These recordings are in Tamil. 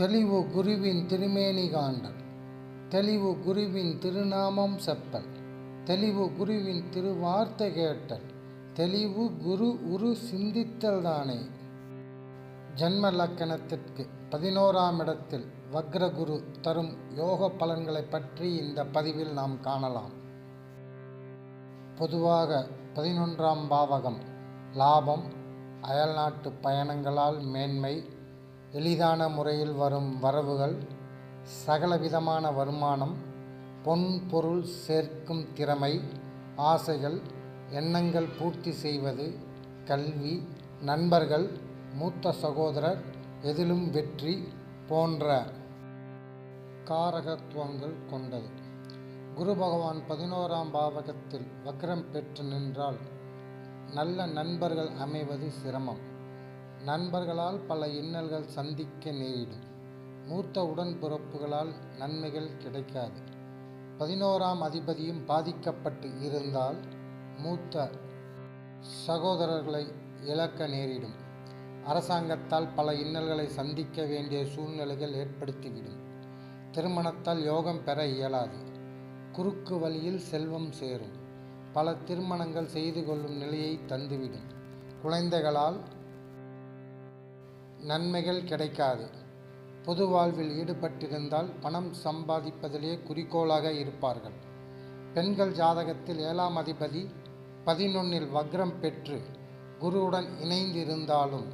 தெளிவு குருவின் திருமேனி காண்டல் தெளிவு குருவின் திருநாமம் செப்பல். தெளிவு குருவின் திருவார்த்தை கேட்டல். தெளிவு குரு உரு சிந்தித்தல் தானே. ஜன்ம லக்கணத்திற்கு பதினோராம் இடத்தில் வக்ரகுரு தரும் யோக பலன்களை பற்றி இந்த பதிவில் நாம் காணலாம். பொதுவாக பதினொன்றாம் பாவகம் லாபம் அயல்நாட்டு பயணங்களால் மேன்மை எளிதான முறையில் வரும் வரவுகள் சகலவிதமான வருமானம் பொன் பொருள் சேர்க்கும் திறமை ஆசைகள் எண்ணங்கள் பூர்த்தி செய்வது கல்வி நண்பர்கள் மூத்த சகோதரர் எதிலும் வெற்றி போன்ற காரகத்துவங்கள் கொண்டது. குரு பகவான் பதினோராம் பாவகத்தில் வக்ரம் பெற்று நின்றால் நல்ல நண்பர்கள் அமைவது சிரமம். நண்பர்களால் பல இன்னல்கள் சந்திக்க நேரிடும். மூத்த உடன்பிறப்புகளால் நன்மைகள் கிடைக்காது. பதினோராம் அதிபதியும் பாதிக்கப்பட்டு இருந்தால் மூத்த சகோதரர்களை இழக்க நேரிடும். அரசாங்கத்தால் பல இன்னல்களை சந்திக்க வேண்டிய சூழ்நிலைகள் ஏற்படுத்திவிடும். திருமணத்தால் யோகம் பெற இயலாது. குறுக்கு வழியில் செல்வம் சேரும். பல திருமணங்கள் செய்து கொள்ளும் நிலையை தந்துவிடும். குழந்தைகளால் நன்மைகள் கிடைக்காது. பொது வாழ்வில் ஈடுபட்டிருந்தால் பணம் சம்பாதிப்பதிலே குறிக்கோளாக இருப்பார்கள். பெண்கள் ஜாதகத்தில் ஏழாம் அதிபதி பதினொன்னில் வக்ரம் பெற்று குருவுடன் இணைந்திருந்தாலும்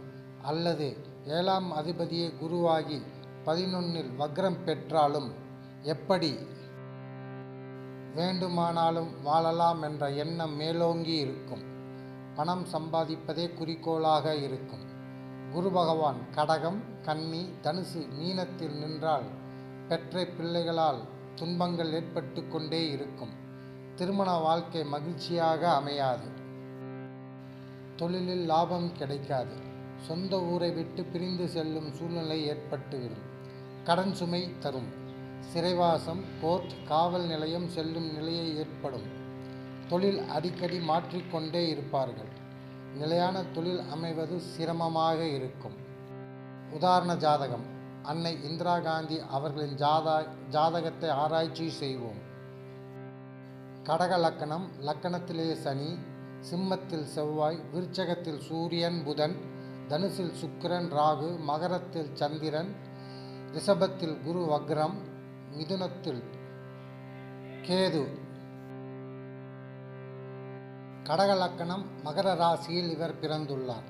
அல்லது ஏழாம் அதிபதியே குருவாகி பதினொன்னில் வக்ரம் பெற்றாலும் எப்படி வேண்டுமானாலும் வாழலாம் என்ற எண்ணம் மேலோங்கி இருக்கும் பணம் சம்பாதிப்பதே குறிக்கோளாக இருக்கும். குரு பகவான் கடகம் கன்னி தனுசு மீனத்தில் நின்றால் பெற்ற பிள்ளைகளால் துன்பங்கள் ஏற்பட்டு கொண்டே இருக்கும். திருமண வாழ்க்கை மகிழ்ச்சியாக அமையாது. தொழிலில் லாபம் கிடைக்காது. சொந்த ஊரை விட்டு பிரிந்து செல்லும் சூழ்நிலை ஏற்பட்டுவிடும். கடன் சுமை தரும். சிறைவாசம் கோர்ட் காவல் நிலையம் செல்லும் நிலையை ஏற்படும். தொழில் அடிக்கடி மாற்றிக்கொண்டே இருப்பார்கள். நிலையான தொழில் அமைவது சிரமமாக இருக்கும். உதாரண ஜாதகம். அன்னை இந்திரா காந்தி அவர்களின் ஜாதா ஜாதகத்தை ஆராய்ச்சி செய்வோம். கடக லக்கணம். லக்கணத்திலே சனி சிம்மத்தில் செவ்வாய் விருச்சகத்தில் சூரியன் புதன் தனுசில் சுக்கிரன் ராகு மகரத்தில் சந்திரன் ரிஷபத்தில் குரு வக்ரம் மிதுனத்தில் கேது கடக லக்கணம் மகர ராசியில் இவர் பிறந்துள்ளார்.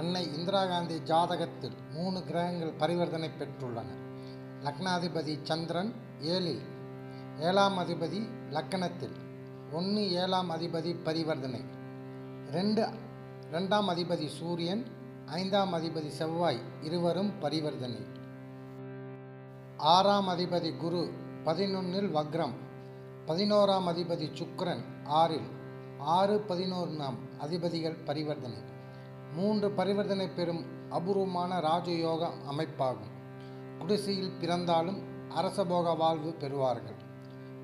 அன்னை இந்திரா காந்தி ஜாதகத்தில் மூணு கிரகங்கள் பரிவர்த்தனை பெற்றுள்ளன. லக்னாதிபதி சந்திரன் ஏழில் ஏழாம் அதிபதி லக்கணத்தில் ஒன்று ஏழாம் அதிபதி பரிவர்த்தனை ரெண்டு ரெண்டாம் அதிபதி சூரியன் ஐந்தாம் அதிபதி செவ்வாய் இருவரும் பரிவர்த்தனை. ஆறாம் அதிபதி குரு பதினொன்னில் வக்ரம் பதினோராம் அதிபதி சுக்ரன் ஆறில் ஆறு பதினோராம் அதிபதிகள் பரிவர்த்தனை. மூன்று பரிவர்த்தனை பெறும் அபூர்வமான ராஜயோக அமைப்பாகும். குடிசையில் பிறந்தாலும் அரசபோக வாழ்வு பெறுவார்கள்.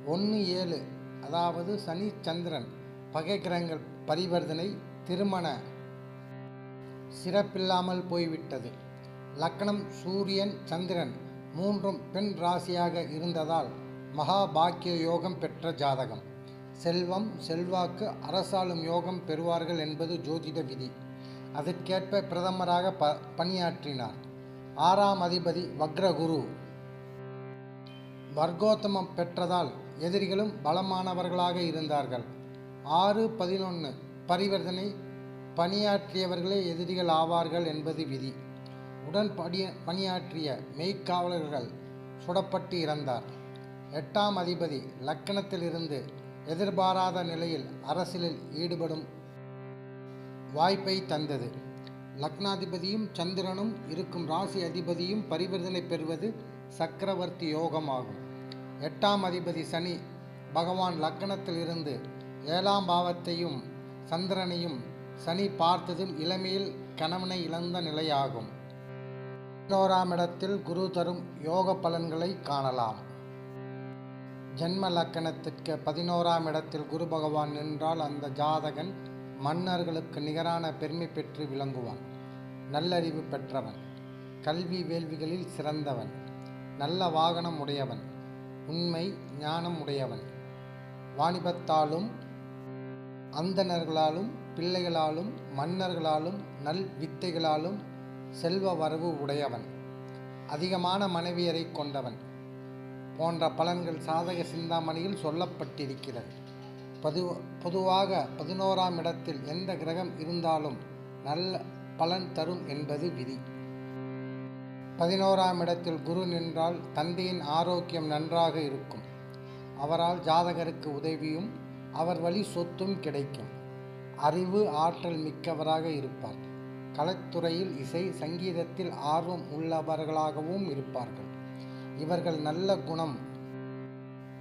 ஒன்று ஏழு அதாவது சனி சந்திரன் பகை கிரகங்கள் பரிவர்த்தனை திருமண சிறப்பில்லாமல் போய்விட்டது. லக்னம் சூரியன் சந்திரன் மூன்றும் பெண் ராசியாக இருந்ததால் மகாபாக்கிய யோகம் பெற்ற ஜாதகம். செல்வம் செல்வாக்கு அரசாளும் யோகம் பெறுவார்கள் என்பது ஜோதிட விதி. அதற்கேற்ப பிரதமராக ப பணியாற்றினார். ஆறாம் அதிபதி வக்ரகுரு. வர்க்கோத்தமம் பெற்றதால் எதிரிகளும் பலமானவர்களாக இருந்தார்கள். ஆறு பதினொன்று பரிவர்த்தனை பணியாற்றியவர்களே எதிரிகள் ஆவார்கள் என்பது விதி. உடன் பணிய பணியாற்றிய மெய்க்காவலர்கள் சுடப்பட்டு இறந்தார். எட்டாம் அதிபதி லக்கணத்திலிருந்து எதிர்பாராத நிலையில் அரசியலில் ஈடுபடும் வாய்ப்பை தந்தது. லக்னாதிபதியும் சந்திரனும் இருக்கும் ராசி அதிபதியும் பரிவர்த்தனை பெறுவது சக்கரவர்த்தி யோகமாகும். எட்டாம் அதிபதி சனி பகவான் லக்னத்திலிருந்து ஏழாம் பாவத்தையும் சந்திரனையும் சனி பார்த்ததும் இளமையில் கணவனை இழந்த நிலையாகும். பதினோராம் இடத்தில் குரு தரும் யோக பலன்களை காணலாம். ஜென்ம லக்கணத்திற்கு பதினோராம் இடத்தில் குரு பகவான் நின்றால் அந்த ஜாதகன் மன்னர்களுக்கு நிகரான பெருமை பெற்று விளங்குவான். நல்லறிவு பெற்றவன். கல்வி வேள்விகளில் சிறந்தவன். நல்ல வாகனம் உடையவன். உண்மை ஞானம் உடையவன். வாணிபத்தாலும் அந்தணர்களாலும் பிள்ளைகளாலும் மன்னர்களாலும் நல் வித்தைகளாலும் செல்வ வரவு உடையவன். அதிகமான மனைவியரை கொண்டவன். போன்ற பலன்கள் சாதக சிந்தாமணியில் சொல்லப்பட்டிருக்கிறது. பொது பொதுவாக பதினோராம் இடத்தில் எந்த கிரகம் இருந்தாலும் நல்ல பலன் தரும் என்பது விதி. பதினோராம் இடத்தில் குரு நின்றால் தந்தையின் ஆரோக்கியம் நன்றாக இருக்கும். அவரால் ஜாதகருக்கு உதவியும் அவர் வழி சொத்தும் கிடைக்கும். அறிவு ஆற்றல் மிக்கவராக இருப்பார். கலைத்துறையில் இசை சங்கீதத்தில் ஆர்வம் உள்ளவர்களாகவும் இருப்பார்கள். இவர்கள் நல்ல குணம்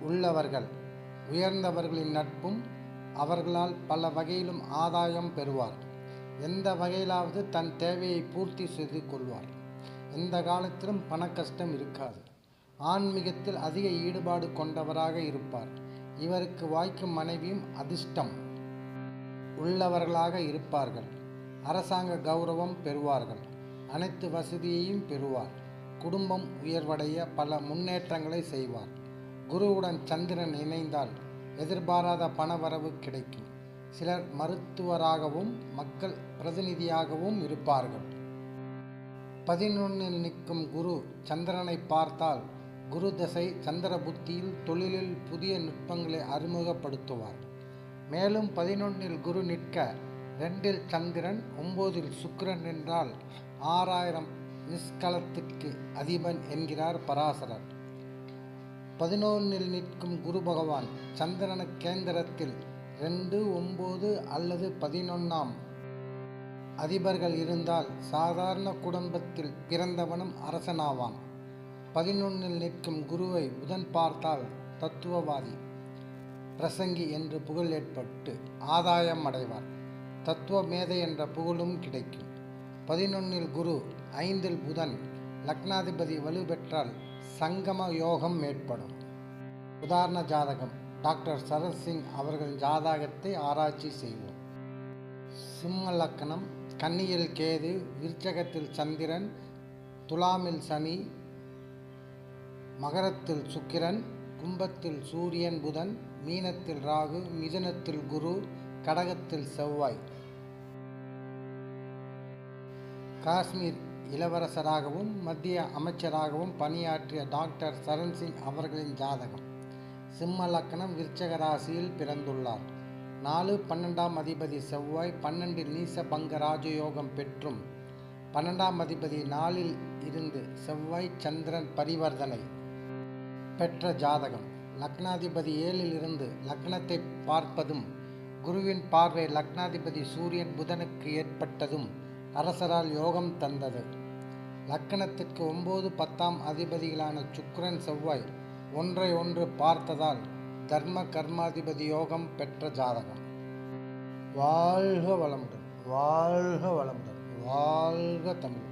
உள்ளவர்கள். உயர்ந்தவர்களின் நட்பும் அவர்களால் பல வகையிலும் ஆதாயம் பெறுவார். எந்த வகையிலாவது தன் தேவையை பூர்த்தி செய்து கொள்வார். எந்த காலத்திலும் பண கஷ்டம் இருக்காது. ஆன்மீகத்தில் அதிக ஈடுபாடு கொண்டவராக இருப்பார். இவருக்கு வாய்க்கும் மனைவியும் அதிர்ஷ்டம் உள்ளவர்களாக இருப்பார்கள். அரசாங்க கௌரவம் பெறுவார்கள். அனைத்து வசதியையும் பெறுவார். குடும்பம் உயர்வடைய பல முன்னேற்றங்களை செய்வார். குருவுடன் சந்திரன் இணைந்தால் எதிர்பாராத பணவரவு கிடைக்கும். சிலர் மருத்துவராகவும் மக்கள் பிரதிநிதியாகவும் இருப்பார்கள். பதினொன்னில் நிற்கும் குரு சந்திரனை பார்த்தால் குரு தசை சந்திர புத்தியில் தொழிலில் புதிய நுட்பங்களை அறிமுகப்படுத்துவார். மேலும் பதினொன்னில் குரு நிற்க ரெண்டில் சந்திரன் ஒம்போதில் சுக்கிரன் என்றால் ஆறாயிரம் நிஷ்கலத்திற்கு அதிபன் என்கிறார் பராசரர். பதினொன்னில் நிற்கும் குரு பகவான் சந்திரன கேந்திரத்தில் ரெண்டு ஒம்பது அல்லது பதினொன்றாம் அதிபர்கள் இருந்தால் சாதாரண குடும்பத்தில் பிறந்தவனும் அரசனாவான். பதினொன்னில் நிற்கும் குருவை புதன் பார்த்தால் தத்துவவாதி பிரசங்கி என்று புகழ் ஏற்பட்டு ஆதாயம் அடைவார். தத்துவ மேதை என்ற புகழும் கிடைக்கும். பதினொன்னில் குரு ஐந்தில் புதன் லக்னாதிபதி வலுப்பெற்றால் சங்கம யோகம் ஏற்படும். உதாரண ஜாதகம். டாக்டர் சரத் சிங் அவர்களின் ஜாதகத்தை ஆராய்ச்சி செய்வோம். சிம்ம லக்கணம் கன்னியில் கேது. விருச்சகத்தில் சந்திரன். துலாமில் சனி. மகரத்தில் சுக்கிரன். கும்பத்தில் சூரியன் புதன். மீனத்தில் ராகு. மிதனத்தில் குரு. கடகத்தில் செவ்வாய். காஷ்மீர் இளவரசராகவும் மத்திய அமைச்சராகவும் பணியாற்றிய டாக்டர் சரண் சிங் அவர்களின் ஜாதகம். சிம்ம லக்கணம் விருச்சக ராசியில் பிறந்துள்ளார். நாலு பன்னெண்டாம் அதிபதி செவ்வாய் பன்னெண்டில் நீச பங்க ராஜயோகம் பெற்றும். பன்னெண்டாம் அதிபதி நாளில் இருந்து செவ்வாய் சந்திரன் பரிவர்த்தனை பெற்ற ஜாதகம். லக்னாதிபதி ஏழில் இருந்து லக்னத்தை பார்ப்பதும் குருவின் பார்வை லக்னாதிபதி சூரியன் புதனுக்கு ஏற்பட்டதும் அரசரால் யோகம் தந்தது. லக்கணத்திற்கு ஒம்பது பத்தாம் அதிபதிகளான சுக்ரன் செவ்வாய் ஒன்றை ஒன்று பார்த்ததால் தர்ம கர்மாதிபதி யோகம் பெற்ற ஜாதகம். வாழ்க வளமுடன் வாழ்க வளமுடன் வாழ்க தமிழ்.